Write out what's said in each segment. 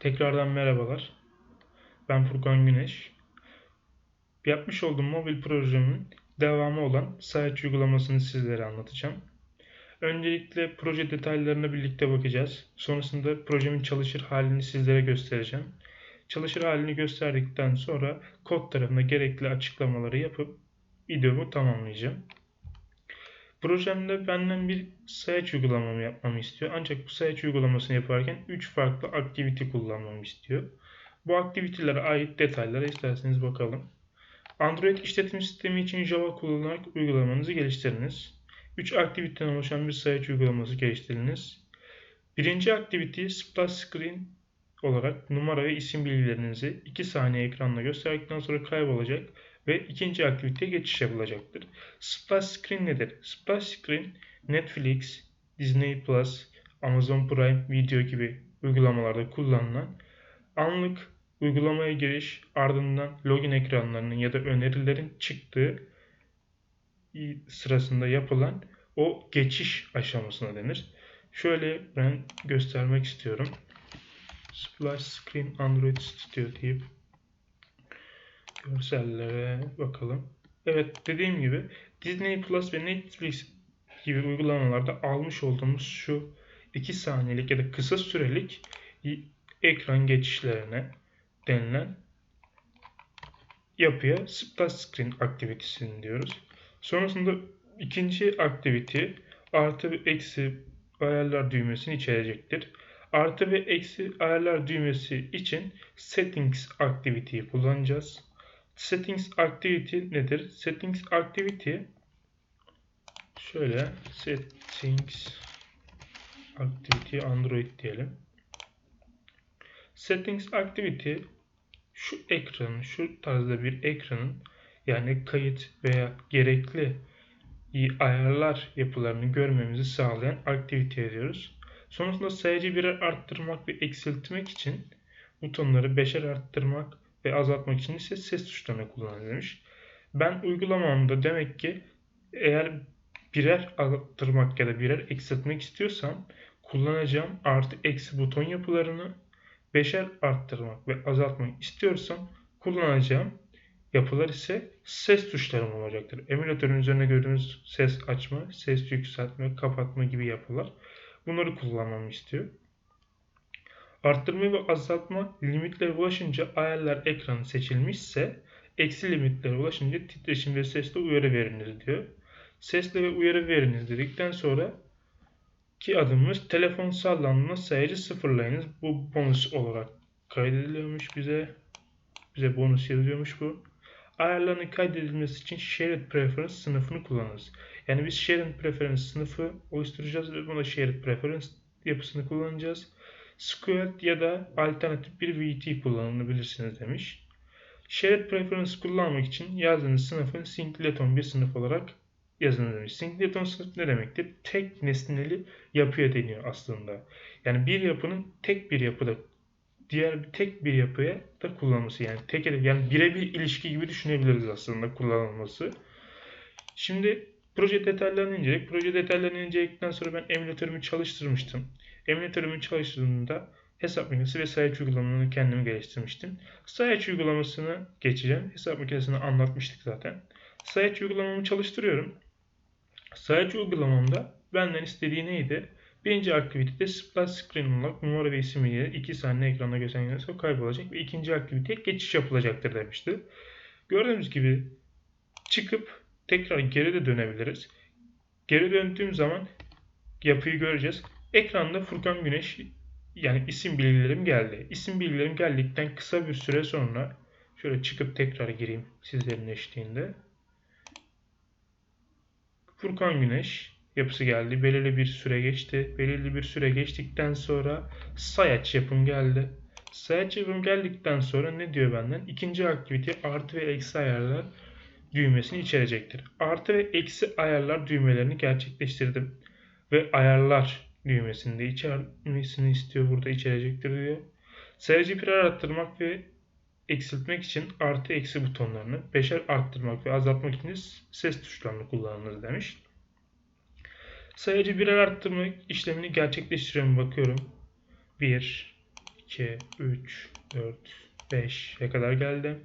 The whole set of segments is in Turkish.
Tekrardan merhabalar. Ben Furkan Güneş. Yapmış olduğum mobil projemin devamı olan Sayaç uygulamasını sizlere anlatacağım. Öncelikle proje detaylarına birlikte bakacağız. Sonrasında projemin çalışır halini sizlere göstereceğim. Çalışır halini gösterdikten sonra kod tarafına gerekli açıklamaları yapıp videomu tamamlayacağım. Projemde benden bir sayaç uygulamamı yapmamı istiyor. Ancak bu sayaç uygulamasını yaparken 3 farklı aktivite kullanmamı istiyor. Bu aktivitelere ait detaylara isterseniz bakalım. Android işletim sistemi için Java kullanarak uygulamanızı geliştiriniz. 3 aktiviteden oluşan bir sayaç uygulaması geliştiriniz. Birinci aktivite splash screen olarak numara ve isim bilgilerinizi 2 saniye ekranda gösterdikten sonra kaybolacak ve ikinci aktiviteye geçiş yapılacaktır. Splash Screen nedir? Splash Screen, Netflix, Disney Plus, Amazon Prime Video gibi uygulamalarda kullanılan anlık uygulamaya giriş ardından login ekranlarının ya da önerilerin çıktığı sırasında yapılan o geçiş aşamasına denir. Şöyle ben göstermek istiyorum. Splash Screen Android Studio deyip görsellere bakalım. Evet dediğim gibi Disney Plus ve Netflix gibi uygulamalarda almış olduğumuz şu 2 saniyelik ya da kısa sürelik ekran geçişlerine denilen yapıya splash screen aktivitesini diyoruz. Sonrasında ikinci aktivite artı ve eksi ayarlar düğmesini içerecektir. Artı ve eksi ayarlar düğmesi için settings aktiviteyi kullanacağız. Settings activity nedir? Settings activity şöyle settings activity android diyelim. Settings activity şu ekranın, şu tarzda bir ekranın yani kayıt veya gerekli ayarlar yapılarını görmemizi sağlayan aktivite ediyoruz. Sonrasında sayıcı birer arttırmak ve eksiltmek için butonları beşer arttırmak ve azaltmak için ise ses tuşlarını kullanılmış. Ben uygulamamda demek ki eğer birer arttırmak ya da birer eksiltmek istiyorsam kullanacağım artı eksi buton yapılarını beşer arttırmak ve azaltmak istiyorsam kullanacağım yapılar ise ses tuşlarım olacaktır. Emülatörün üzerine gördüğünüz ses açma, ses yükseltme, kapatma gibi yapılar. Bunları kullanmamı istiyor. Arttırma ve azaltma limitlere ulaşınca ayarlar ekranı seçilmişse eksi limitlere ulaşınca titreşim ve sesle uyarı veriniz diyor. Sesle ve uyarı veriniz dedikten sonra ki adımımız telefon sallandığında sayıcı sıfırlayınız. Bu bonus olarak kaydediliyormuş bize. Bize bonus yazıyormuş bu. Ayarların kaydedilmesi için Shared Preference sınıfını kullanırız. Yani biz Shared Preference sınıfı oluşturacağız ve buna Shared Preference yapısını kullanacağız. Squared ya da alternatif bir VT kullanabilirsiniz demiş. Shared Preference kullanmak için yazdığınız sınıfın singleton bir sınıf olarak yazın demiş. Singleton sınıf ne demektir? Tek nesneli yapıya deniyor aslında. Yani bir yapının tek bir yapıda diğer tek bir yapıya da kullanılması yani tek yani birebir ilişki gibi düşünebiliriz aslında kullanılması. Şimdi proje detaylarını inceleyip proje detaylarını inceledikten sonra ben emülatörümü çalıştırmıştım. Emülatörümü çalıştırdığımda hesap makinesi ve sayaç uygulamalarını kendim geliştirmiştim. Sayaç uygulamasını geçeceğim. Hesap makinesini anlatmıştık zaten. Sayaç uygulamamı çalıştırıyorum. Sayaç uygulamamda benden istediği neydi? Birinci aktivitede splash screen olarak numara ve isim ile 2 saniye ekranda gösteren kaybolacak ve ikinci aktiviteye geçiş yapılacaktır demişti. Gördüğümüz gibi çıkıp tekrar geri de dönebiliriz. Geri döndüğüm zaman yapıyı göreceğiz. Ekranda Furkan Güneş yani isim bilgilerim geldi. İsim bilgilerim geldikten kısa bir süre sonra şöyle çıkıp tekrar gireyim sizlerin eşliğinde. Furkan Güneş yapısı geldi. Belirli bir süre geçti. Belirli bir süre geçtikten sonra sayaç yapım geldi. Sayaç yapım geldikten sonra ne diyor benden? İkinci aktivite artı ve eksi ayarlar düğmesini içerecektir. Artı ve eksi ayarlar düğmelerini gerçekleştirdim. Ve ayarlar düğmesini de içermesini istiyor burada içerecektir diyor. Sayıcı birer arttırmak ve eksiltmek için artı eksi butonlarını, beşer arttırmak ve azaltmak için ses tuşlarını kullanılır demiş. Sayıcı birer arttırma işlemini gerçekleştiriyorum bakıyorum. 1, 2, 2, 3, 4, 5'e kadar geldim.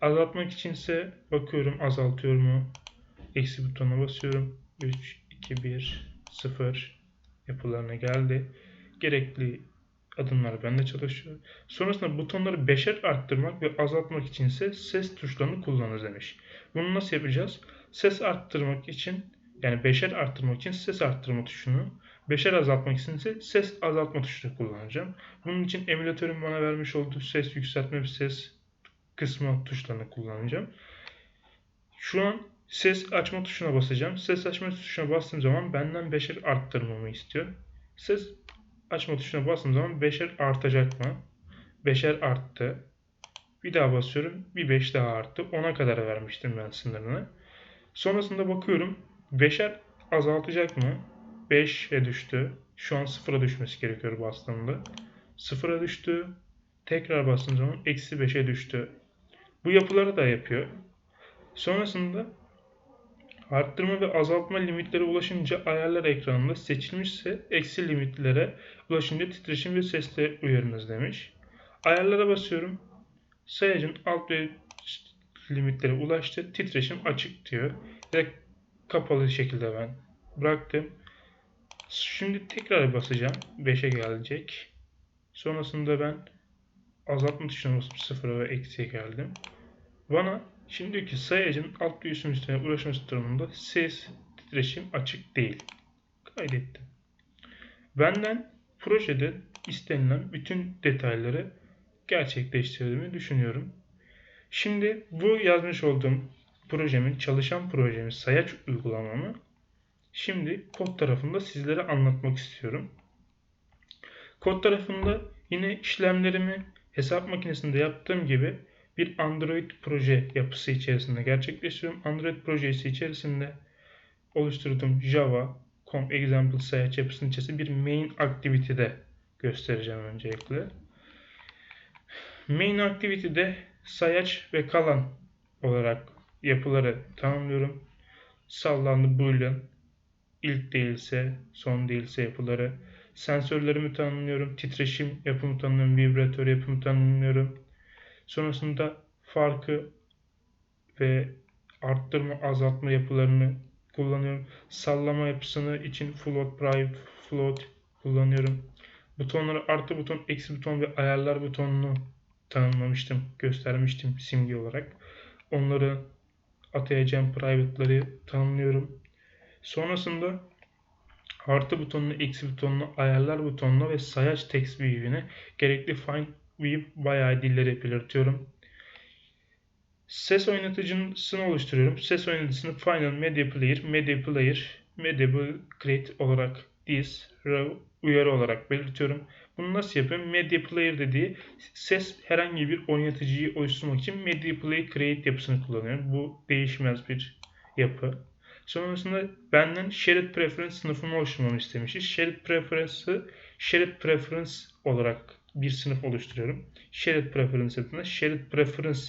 Azaltmak içinse bakıyorum azaltıyor mu? Eksi butonuna basıyorum. 3, 2, 1, 0 yapılarına geldi. Gerekli adımlar bende çalışıyor. Sonrasında butonları 5'er arttırmak ve azaltmak içinse ses tuşlarını kullanır demiş. Bunu nasıl yapacağız? Ses arttırmak için yani 5'er arttırmak için ses arttırma tuşunu, 5'er azaltmak için ise ses azaltma tuşunu kullanacağım. Bunun için emülatörün bana vermiş olduğu ses yükseltme ve ses kısmı tuşlarını kullanacağım. Şu an ses açma tuşuna basacağım. Ses açma tuşuna bastığım zaman benden 5'er arttırmamı istiyor. Ses açma tuşuna bastığım zaman 5'er artacak mı? 5'er arttı. Bir daha basıyorum. Bir 5 daha arttı. 10'a kadar vermiştim ben sınırını. Sonrasında bakıyorum. 5'er azaltacak mı? 5'e düştü. Şu an 0'a düşmesi gerekiyor bastığımda. 0'a düştü. Tekrar bastığım zaman eksi 5'e düştü. Bu yapıları da yapıyor. Sonrasında arttırma ve azaltma limitlere ulaşınca ayarlar ekranında seçilmişse eksi limitlere ulaşınca titreşim ve sesle uyarınız demiş. Ayarlara basıyorum. Sayacın alt ve limitlere ulaştı. Titreşim açık diyor. Ve kapalı şekilde ben bıraktım. Şimdi tekrar basacağım. 5'e gelecek. Sonrasında ben azaltma tuşuna basıp 0'a ve eksiye geldim. Bana şimdiki sayacın alt üstün üstüne ulaşması durumunda ses titreşim açık değil. Kaydettim. Benden projede istenilen bütün detayları gerçekleştirdiğimi düşünüyorum. Şimdi bu yazmış olduğum projemin, çalışan projemin sayaç uygulamamı şimdi kod tarafında sizlere anlatmak istiyorum. Kod tarafında yine işlemlerimi hesap makinesinde yaptığım gibi bir Android proje yapısı içerisinde gerçekleştiriyorum. Android projesi içerisinde oluşturduğum Java, com example sayaç yapısının içerisinde bir main activity'de göstereceğim öncelikle. Main activity'de sayaç ve kalan olarak yapıları tanımlıyorum. Sallandı boolean, ilk değilse, son değilse yapıları. Sensörlerimi tanımlıyorum. Titreşim yapımı tanımlıyorum. Vibratör yapımı tanımlıyorum. Sonrasında farkı ve arttırma, azaltma yapılarını kullanıyorum. Sallama yapısını için float, private, float kullanıyorum. Butonları artı buton, eksi buton ve ayarlar butonunu tanımlamıştım, göstermiştim simge olarak. Onları atayacağım private'ları tanımlıyorum. Sonrasında artı butonunu, eksi butonunu, ayarlar butonuna ve sayaç text view'ine gerekli find view bayağı dilleri belirtiyorum. Ses oynatıcısını oluşturuyorum. Ses oynatıcısını Final Media Player, Media Player, Media Create olarak this, uyarı olarak belirtiyorum. Bunu nasıl yapıyorum? Media Player dediği ses herhangi bir oynatıcıyı oluşturmak için Media Player Create yapısını kullanıyorum. Bu değişmez bir yapı. Sonrasında benden Shared Preference sınıfını oluşturmamı istemişiz. Shared Preference'ı Shared Preference olarak bir sınıf oluşturuyorum. Shared Preference adına Shared Preference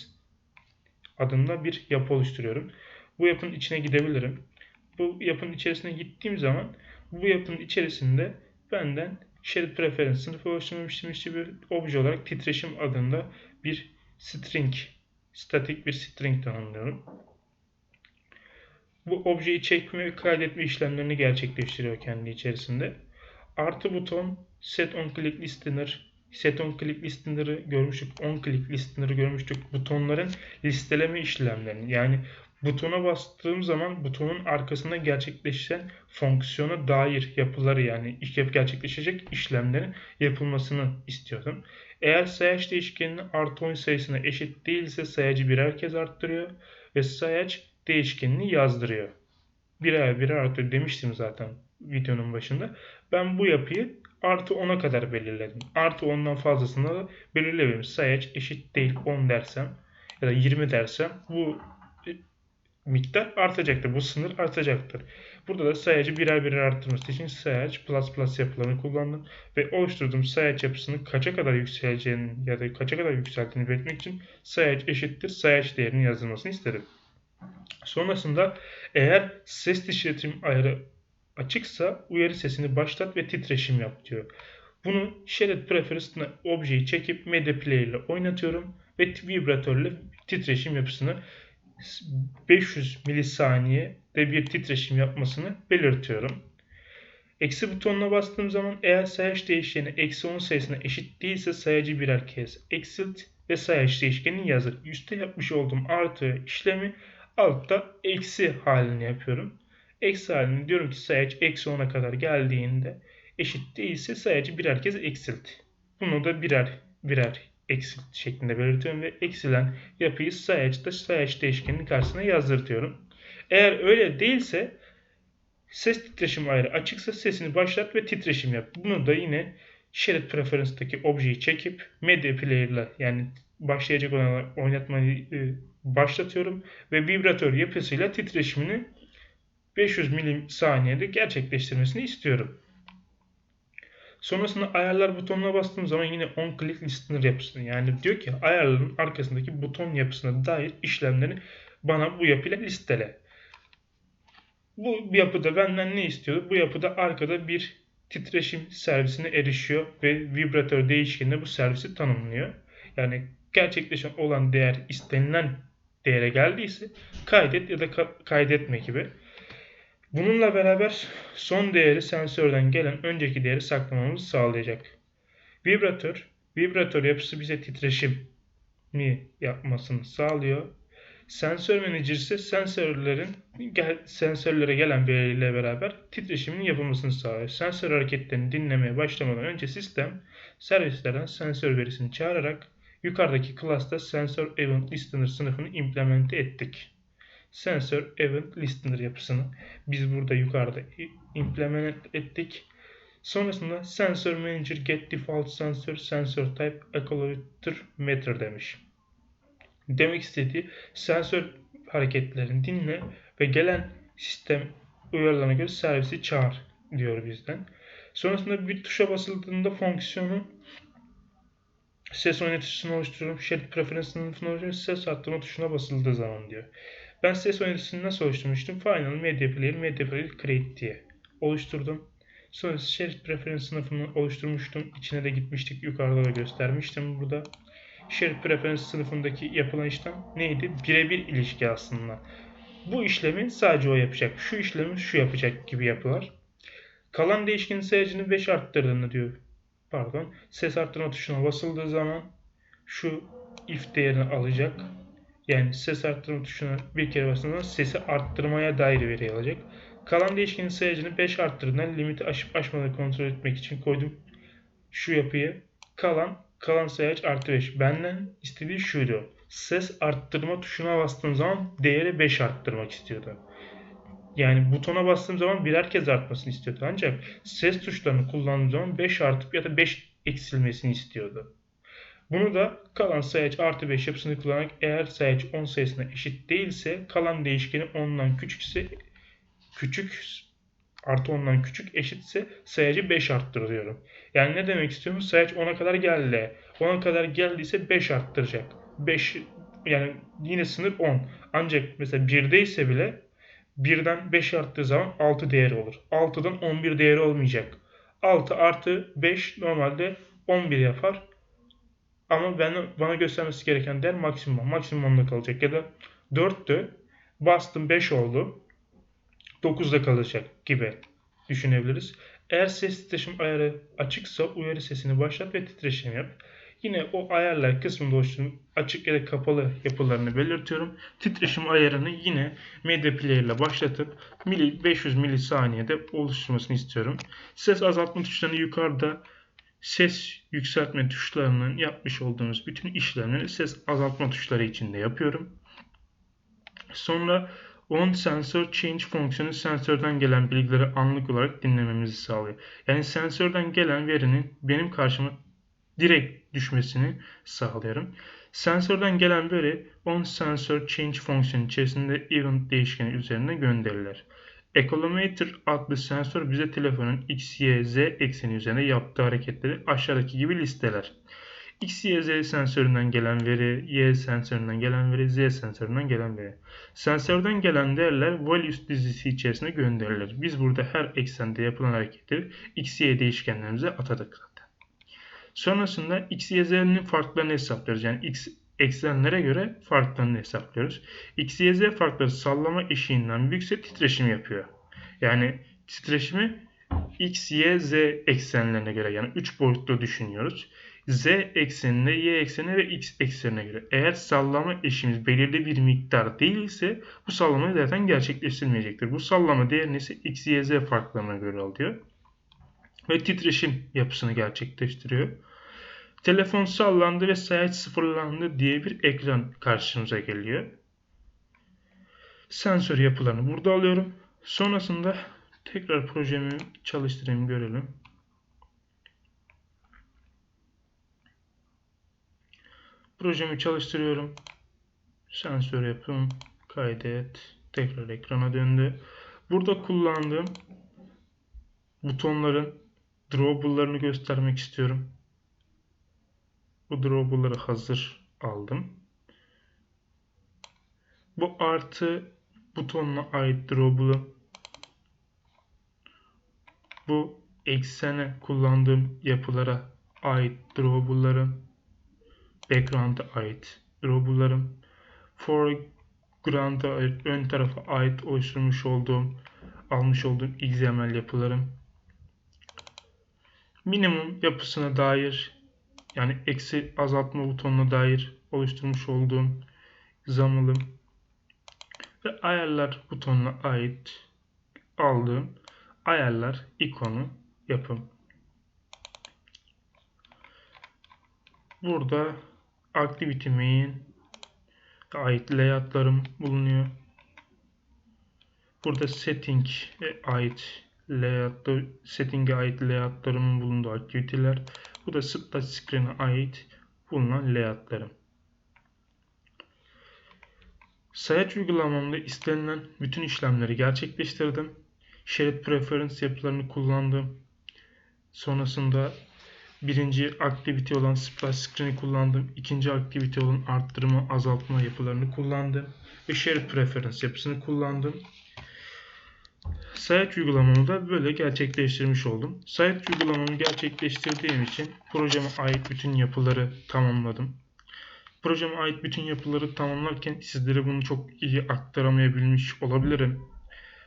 adında bir yapı oluşturuyorum. Bu yapının içine gidebilirim. Bu yapının içerisine gittiğim zaman bu yapının içerisinde benden Shared Preference sınıfı oluşturmamıştım. İşte bir obje olarak titreşim adında bir string, statik bir string tanımlıyorum. Bu objeyi çekme ve kaydetme işlemlerini gerçekleştiriyor kendi içerisinde. Artı buton set on click listener set on click listener'ı görmüştük. On click listener'ı görmüştük. Butonların listeleme işlemlerini yani butona bastığım zaman butonun arkasında gerçekleşen fonksiyona dair yapıları yani gerçekleşecek işlemlerin yapılmasını istiyordum. Eğer sayaç değişkeninin artı 10 sayısına eşit değilse sayacı birer kez arttırıyor ve sayaç değişkenini yazdırıyor. Birer birer artıyor demiştim zaten videonun başında. Ben bu yapıyı artı 10'a kadar belirledim. Artı 10'dan fazlasını da belirlememiş. Sayaç eşit değil 10 dersem ya da 20 dersem bu miktar artacaktır. Bu sınır artacaktır. Burada da sayacı birer birer arttırması için sayaç plus plus yapılarını kullandım. Ve oluşturduğum sayaç yapısını kaça kadar yükseleceğini ya da kaça kadar yükseldiğini belirtmek için sayaç eşittir sayaç değerinin yazılmasını istedim. Sonrasında eğer ses titreşim ayarı açıksa uyarı sesini başlat ve titreşim yap diyor. Bunu Shared Preference'ına objeyi çekip Media Player ile oynatıyorum ve vibratörle titreşim yapısını 500 milisaniye de bir titreşim yapmasını belirtiyorum. Eksi butonuna bastığım zaman eğer sayaç değişkeni eksi 10 sayısına eşit değilse sayacı birer kez eksilt ve sayaç değişkenini yazır. Üste yapmış olduğum artı işlemi altta eksi halini yapıyorum. Eksi halini diyorum ki sayaç eksi 10'a kadar geldiğinde eşit değilse sayacı birer kez eksilt. Bunu da birer birer eksilt şeklinde belirtiyorum ve eksilen yapıyı sayaçta sayaç değişkeninin karşısına yazdırtıyorum. Eğer öyle değilse ses titreşim ayarı açıksa sesini başlat ve titreşim yap. Bunu da yine Shared Preference'daki objeyi çekip Media Player ile yani başlayacak olan oynatmayı e, başlatıyorum ve vibratör yapısıyla titreşimini 500 milim saniyede gerçekleştirmesini istiyorum. Sonrasında ayarlar butonuna bastığım zaman yine on click listener yapısını yani diyor ki ayarların arkasındaki buton yapısına dair işlemleri bana bu yapıyla listele. Bu yapıda benden ne istiyordu? Bu yapıda arkada bir titreşim servisine erişiyor ve vibratör değişkenine bu servisi tanımlıyor. Yani gerçekleşen olan değer istenilen değere geldiyse kaydet ya da kaydetme gibi. Bununla beraber son değeri sensörden gelen önceki değeri saklamamızı sağlayacak. Vibratör, vibratör yapısı bize titreşim mi yapmasını sağlıyor. Sensör Manager ise sensörlerin sensörlere gelen veriyle beraber titreşimin yapılmasını sağlıyor. Sensör hareketlerini dinlemeye başlamadan önce sistem servislerden sensör verisini çağırarak yukarıdaki klasta sensör event listener sınıfını implemente ettik sensör event listener yapısını biz burada yukarıda implement ettik. Sonrasında sensör manager get default sensor sensor type accolator meter demiş. Demek istediği sensör hareketlerini dinle ve gelen sistem uyarılarına göre servisi çağır diyor bizden. Sonrasında bir tuşa basıldığında fonksiyonu ses oynatıcısını oluşturuyorum. Shared preference sınıfını oluşturuyorum. Ses arttırma tuşuna basıldığı zaman diyor. Ben ses oyuncusunu nasıl oluşturmuştum? Final Media Player, Media Player Create diye oluşturdum. Sonra Share Preference sınıfını oluşturmuştum. İçine de gitmiştik. Yukarıda da göstermiştim burada. Share Preference sınıfındaki yapılan işlem neydi? Birebir ilişki aslında. Bu işlemi sadece o yapacak. Şu işlemi şu yapacak gibi yapılar. Kalan değişkenin sayacını 5 arttırdığını diyor. Pardon. Ses arttırma tuşuna basıldığı zaman şu if değerini alacak. Yani ses arttırma tuşuna bir kere bastığında sesi arttırmaya dair veri alacak. Kalan değişkenin sayacını 5 arttırdığında limiti aşıp aşmadığını kontrol etmek için koydum şu yapıyı. Kalan kalan sayaç artı 5. Benden istediği şuydu. Ses arttırma tuşuna bastığım zaman değeri 5 arttırmak istiyordu. Yani butona bastığım zaman birer kez artmasını istiyordu. Ancak ses tuşlarını kullandığım zaman 5 artıp ya da 5 eksilmesini istiyordu. Bunu da kalan sayaç artı 5 yapısını kullanarak eğer sayaç 10 sayısına eşit değilse kalan değişkeni 10'dan küçükse küçük artı 10'dan küçük eşitse sayacı 5 arttırıyorum. Yani ne demek istiyorum? Sayaç 10'a kadar geldi. 10'a kadar geldiyse 5 arttıracak. 5 yani yine sınır 10. Ancak mesela 1'deyse bile 1'den 5 arttığı zaman 6 değeri olur. 6'dan 11 değeri olmayacak. 6 artı 5 normalde 11 yapar. Ama ben, bana göstermesi gereken değer maksimum. Maksimumda kalacak. Ya da 4'tü. Bastım 5 oldu. 9'da kalacak gibi düşünebiliriz. Eğer ses titreşim ayarı açıksa uyarı sesini başlat ve titreşim yap. Yine o ayarlar kısmında oluşturduğum açık ya da kapalı yapılarını belirtiyorum. Titreşim ayarını yine Media Player ile başlatıp 500 milisaniyede oluşturmasını istiyorum. Ses azaltma tuşlarını yukarıda ses yükseltme tuşlarının yapmış olduğumuz bütün işlemleri ses azaltma tuşları içinde yapıyorum. Sonra on sensor change fonksiyonu sensörden gelen bilgileri anlık olarak dinlememizi sağlıyor. Yani sensörden gelen verinin benim karşıma direkt düşmesini sağlıyorum. Sensörden gelen veri on sensor change fonksiyonu içerisinde event değişkeni üzerine gönderilir. Accelerometer adlı sensör bize telefonun X, Y, Z ekseni üzerine yaptığı hareketleri aşağıdaki gibi listeler. X, Y, Z sensöründen gelen veri, Y sensöründen gelen veri, Z sensöründen gelen veri. Sensörden gelen değerler values dizisi içerisine gönderilir. Biz burada her eksende yapılan hareketleri X, Y değişkenlerimize atadık zaten. Sonrasında x, y, z'nin farklarını hesaplıyoruz. Yani x eksenlere göre farklarını hesaplıyoruz. X, Y, Z farkları sallama eşiğinden büyükse titreşim yapıyor. Yani titreşimi X, Y, Z eksenlerine göre yani 3 boyutlu düşünüyoruz. Z eksenine, Y eksenine ve X eksenine göre. Eğer sallama eşiğimiz belirli bir miktar değilse bu sallama zaten gerçekleştirilmeyecektir. Bu sallama değerini ise X, Y, Z farklarına göre alıyor. Ve titreşim yapısını gerçekleştiriyor. Telefon sallandı ve sayaç sıfırlandı diye bir ekran karşımıza geliyor. Sensör yapılarını burada alıyorum. Sonrasında tekrar projemi çalıştırayım görelim. Projemi çalıştırıyorum. Sensör yapım kaydet. Tekrar ekrana döndü. Burada kullandığım butonların drawable'larını göstermek istiyorum. Bu drawable'ları hazır aldım. Bu artı butonuna ait drawable'ı bu eksene kullandığım yapılara ait drawable'larım background'a ait drawable'larım foreground'a ait ön tarafa ait oluşturmuş olduğum almış olduğum XML yapılarım minimum yapısına dair yani eksi azaltma butonuna dair oluşturmuş olduğum zamılım ve ayarlar butonuna ait aldığım ayarlar ikonu yapım. Burada activity main ait layoutlarım bulunuyor. Burada setting ait layout, setting'e ait layoutlarımın bulunduğu aktiviteler. Bu da splash screen'e ait bulunan layoutlarım. Sayaç uygulamamda istenilen bütün işlemleri gerçekleştirdim. Shared Preference yapılarını kullandım. Sonrasında birinci aktivite olan Splash Screen'i kullandım. İkinci aktivite olan arttırma, azaltma yapılarını kullandım. Ve Shared Preference yapısını kullandım. Sayaç uygulamamı da böyle gerçekleştirmiş oldum. Sayaç uygulamamı gerçekleştirdiğim için projeme ait bütün yapıları tamamladım. Projeme ait bütün yapıları tamamlarken sizlere bunu çok iyi aktaramayabilmiş olabilirim.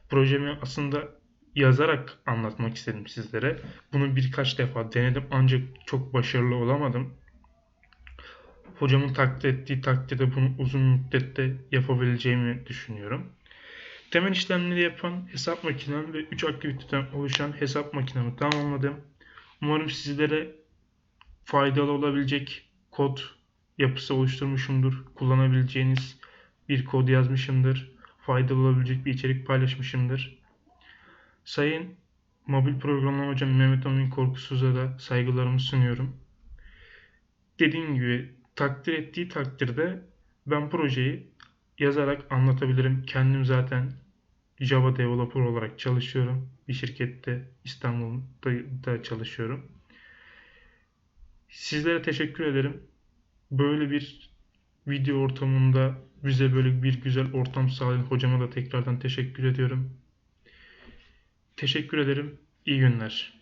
Projemi aslında yazarak anlatmak istedim sizlere. Bunu birkaç defa denedim ancak çok başarılı olamadım. Hocamın takdir ettiği takdirde bunu uzun müddette yapabileceğimi düşünüyorum. Temel işlemleri yapan hesap makinem ve 3 aktiviteden oluşan hesap makinemi tamamladım. Umarım sizlere faydalı olabilecek kod yapısı oluşturmuşumdur. Kullanabileceğiniz bir kod yazmışımdır. Faydalı olabilecek bir içerik paylaşmışımdır. Sayın mobil programlama hocam Mehmet Amin Korkusuz'a da saygılarımı sunuyorum. Dediğim gibi takdir ettiği takdirde ben projeyi yazarak anlatabilirim. Kendim zaten Java developer olarak çalışıyorum. Bir şirkette İstanbul'da da çalışıyorum. Sizlere teşekkür ederim. Böyle bir video ortamında bize böyle bir güzel ortam sağlayan hocama da tekrardan teşekkür ediyorum. Teşekkür ederim. İyi günler.